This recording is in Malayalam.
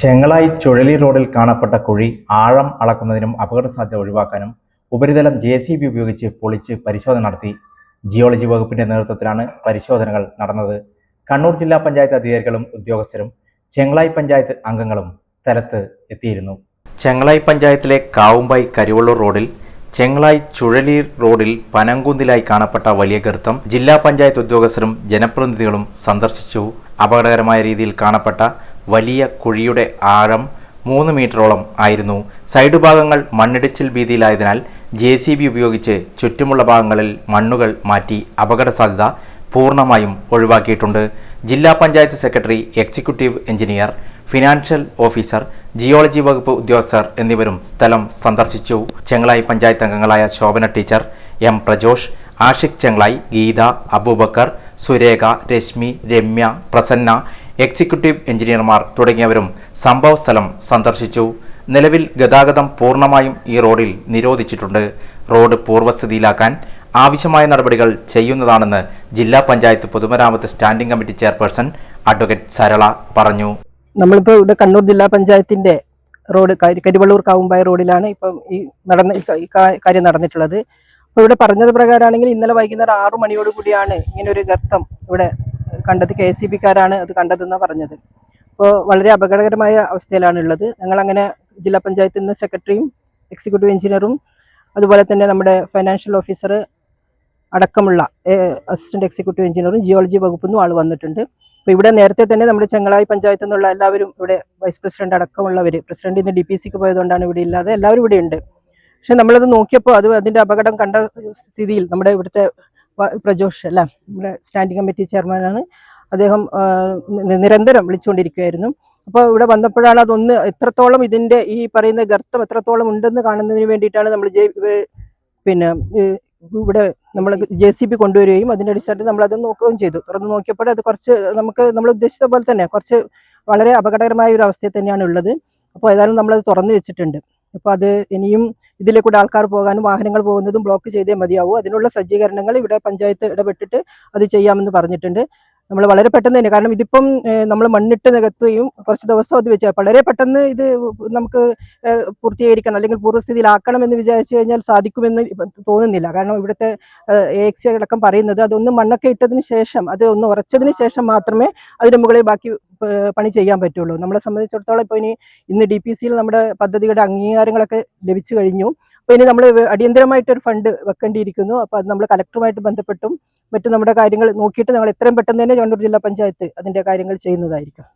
ചെങ്ങളായി ചുഴലി റോഡിൽ കാണപ്പെട്ട കുഴി ആഴം അളക്കുന്നതിനും അപകട സാധ്യത ഒഴിവാക്കാനും ഉപരിതലം ജെ സി ബി ഉപയോഗിച്ച് പൊളിച്ച് പരിശോധന നടത്തി. ജിയോളജി വകുപ്പിന്റെ നേതൃത്വത്തിലാണ് പരിശോധനകൾ നടന്നത്. കണ്ണൂർ ജില്ലാ പഞ്ചായത്ത് അധികാരികളും ഉദ്യോഗസ്ഥരും ചെങ്ങളായി പഞ്ചായത്ത് അംഗങ്ങളും സ്ഥലത്ത് എത്തിയിരുന്നു. ചെങ്ങളായി പഞ്ചായത്തിലെ കാവുമ്പായി കരിവള്ളൂർ റോഡിൽ ചെങ്ങളായി ചുഴലി റോഡിൽ പനങ്കുന്നിലായി കാണപ്പെട്ട വലിയ ഗർത്തം ജില്ലാ പഞ്ചായത്ത് ഉദ്യോഗസ്ഥരും ജനപ്രതിനിധികളും സന്ദർശിച്ചു. അപകടകരമായ രീതിയിൽ കാണപ്പെട്ട വലിയ കുഴിയുടെ ആഴം മൂന്ന് മീറ്ററോളം ആയിരുന്നു. സൈഡ് ഭാഗങ്ങൾ മണ്ണിടിച്ചിൽ ഭീതിയിലായതിനാൽ ജെ സി ബി ഉപയോഗിച്ച് ചുറ്റുമുള്ള ഭാഗങ്ങളിൽ മണ്ണുകൾ മാറ്റി അപകട സാധ്യത പൂർണമായും ഒഴിവാക്കിയിട്ടുണ്ട്. ജില്ലാ panchayat secretary executive engineer financial officer geology വകുപ്പ് ഉദ്യോഗസ്ഥർ എന്നിവരും സ്ഥലം സന്ദർശിച്ചു. ചെങ്ങളായി പഞ്ചായത്ത് അംഗങ്ങളായ Shobhana teacher M Prajosh Ashiq Chengalayi Geetha Aboobacker Surekha Reshmi Ramya Prasanna executive എഞ്ചിനീയർമാർ തുടങ്ങിയവരും സംഭവസ്ഥലം സന്ദർശിച്ചു. നിലവിൽ ഗതാഗതം പൂർണമായും ഈ റോഡിൽ നിരോധിച്ചിട്ടുണ്ട്. റോഡ് പൂർവസ്ഥിതിയിലാക്കാൻ ആവശ്യമായ നടപടികൾ ചെയ്യുന്നതാണെന്ന് ജില്ലാ പഞ്ചായത്ത് പൊതുമരാമത്ത് standing committee chairperson advocate Sarala പറഞ്ഞു. നമ്മളിപ്പോൾ ഇവിടെ കണ്ണൂർ ജില്ലാ പഞ്ചായത്തിന്റെ റോഡ് കരി- കരിവള്ളൂർ കാവുമ്പായ റോഡിലാണ് ഇപ്പം ഈ നടന്ന കാര്യം നടന്നിട്ടുള്ളത്. അപ്പോൾ ഇവിടെ പറഞ്ഞത് പ്രകാരമാണെങ്കിൽ ഇന്നലെ വൈകുന്നേരം ആറു മണിയോടുകൂടിയാണ് ഇങ്ങനെ ഒരു ഗർത്തം ഇവിടെ കണ്ടത് കെ സി ബിക്കാരാണ് അത് കണ്ടതെന്നാണ് പറഞ്ഞത്. അപ്പോൾ വളരെ അപകടകരമായ അവസ്ഥയിലാണ് ഉള്ളത് ഞങ്ങൾ അങ്ങനെ ജില്ലാ പഞ്ചായത്തിൽ നിന്ന് സെക്രട്ടറിയും എക്സിക്യൂട്ടീവ് എഞ്ചിനീയറും അതുപോലെ തന്നെ നമ്മുടെ ഫൈനാൻഷ്യൽ ഓഫീസർ അടക്കമുള്ള അസിസ്റ്റന്റ് എക്സിക്യൂട്ടീവ് എഞ്ചിനീയറും ജിയോളജി വകുപ്പിൽ നിന്നും ആൾ വന്നിട്ടുണ്ട്. അപ്പോൾ ഇവിടെ നേരത്തെ തന്നെ നമ്മുടെ ചെങ്ങളായി പഞ്ചായത്തിൽ നിന്നുള്ള എല്ലാവരും ഇവിടെ വൈസ് പ്രസിഡന്റ് അടക്കമുള്ളവർ പ്രസിഡന്റ് ഇന്ന് ഡി പി സിക്ക് പോയതുകൊണ്ടാണ് ഇവിടെ ഇല്ലാതെ എല്ലാവരും ഇവിടെ ഉണ്ട് പക്ഷെ നമ്മളത് നോക്കിയപ്പോൾ അത് അതിന്റെ അപകടം കണ്ട സ്ഥിതിയിൽ നമ്മുടെ ഇവിടുത്തെ പ്രജോഷ് അല്ല? നമ്മുടെ സ്റ്റാൻഡിംഗ് കമ്മിറ്റി ചെയർമാനാണ്. അദ്ദേഹം നിരന്തരം വിളിച്ചുകൊണ്ടിരിക്കുകയായിരുന്നു അപ്പോൾ ഇവിടെ വന്നപ്പോഴാണ് അതൊന്ന് എത്രത്തോളം ഇതിന്റെ ഈ പറയുന്ന ഗർത്തം എത്രത്തോളം ഉണ്ടെന്ന് കാണുന്നതിന് വേണ്ടിയിട്ടാണ് നമ്മൾ പിന്നെ ഇവിടെ നമ്മൾ ജെ സി ബി കൊണ്ടുവരികയും അതിന്റെ അടിസ്ഥാനത്തിൽ നമ്മൾ അത് നോക്കുകയും ചെയ്തു. തുറന്ന് നോക്കിയപ്പോൾ അത് കുറച്ച് നമുക്ക് നമ്മൾ ഉദ്ദേശിച്ച പോലെ തന്നെ കുറച്ച് വളരെ അപകടകരമായ ഒരു അവസ്ഥയിൽ തന്നെയാണ് ഉള്ളത്. അപ്പോൾ ഏതായാലും നമ്മളത് തുറന്നു വെച്ചിട്ടുണ്ട്. അപ്പോൾ അത് ഇനിയും ഇതിലെ കൂടെ ആൾക്കാർ പോകാനും വാഹനങ്ങൾ പോകുന്നതും ബ്ലോക്ക് ചെയ്തേ മതിയാവൂ. അതിനുള്ള സജ്ജീകരണങ്ങൾ ഇവിടെ പഞ്ചായത്ത് ഇടപെട്ടിട്ട് അത് ചെയ്യാമെന്ന് പറഞ്ഞിട്ടുണ്ട്. നമ്മൾ വളരെ പെട്ടെന്ന് തന്നെ കാരണം ഇതിപ്പം നമ്മൾ മണ്ണിട്ട് നികത്തുകയും കുറച്ച് ദിവസം അത് വെച്ചാൽ വളരെ പെട്ടെന്ന് ഇത് നമുക്ക് പൂർത്തീകരിക്കണം അല്ലെങ്കിൽ പൂർവസ്ഥിതിയിലാക്കണം എന്ന് വിചാരിച്ചു കഴിഞ്ഞാൽ സാധിക്കുമെന്ന് തോന്നുന്നില്ല. കാരണം ഇവിടുത്തെ എ എക്സി അടക്കം പറയുന്നത് അതൊന്ന് മണ്ണൊക്കെ ഇട്ടതിന് ശേഷം അത് ഒന്ന് ഉറച്ചതിന് ശേഷം മാത്രമേ അതിന് മുകളിൽ ബാക്കി പണി ചെയ്യാൻ പറ്റുള്ളൂ. നമ്മളെ സംബന്ധിച്ചിടത്തോളം ഇപ്പോൾ ഇനി ഇന്ന് ഡി പി സിയിൽ നമ്മുടെ പദ്ധതിയുടെ അംഗീകാരങ്ങളൊക്കെ ലഭിച്ചു കഴിഞ്ഞു. അപ്പോൾ ഇനി നമ്മൾ അടിയന്തരമായിട്ടൊരു ഫണ്ട് വെക്കേണ്ടിയിരിക്കുന്നു. അപ്പോൾ അത് നമ്മൾ കലക്ടറുമായിട്ട് ബന്ധപ്പെട്ടും മറ്റു നമ്മുടെ കാര്യങ്ങൾ നോക്കിയിട്ട് നമ്മൾ എത്രയും പെട്ടെന്ന് തന്നെ കണ്ണൂർ ജില്ലാ പഞ്ചായത്ത് അതിന്റെ കാര്യങ്ങൾ ചെയ്യുന്നതായിരിക്കും.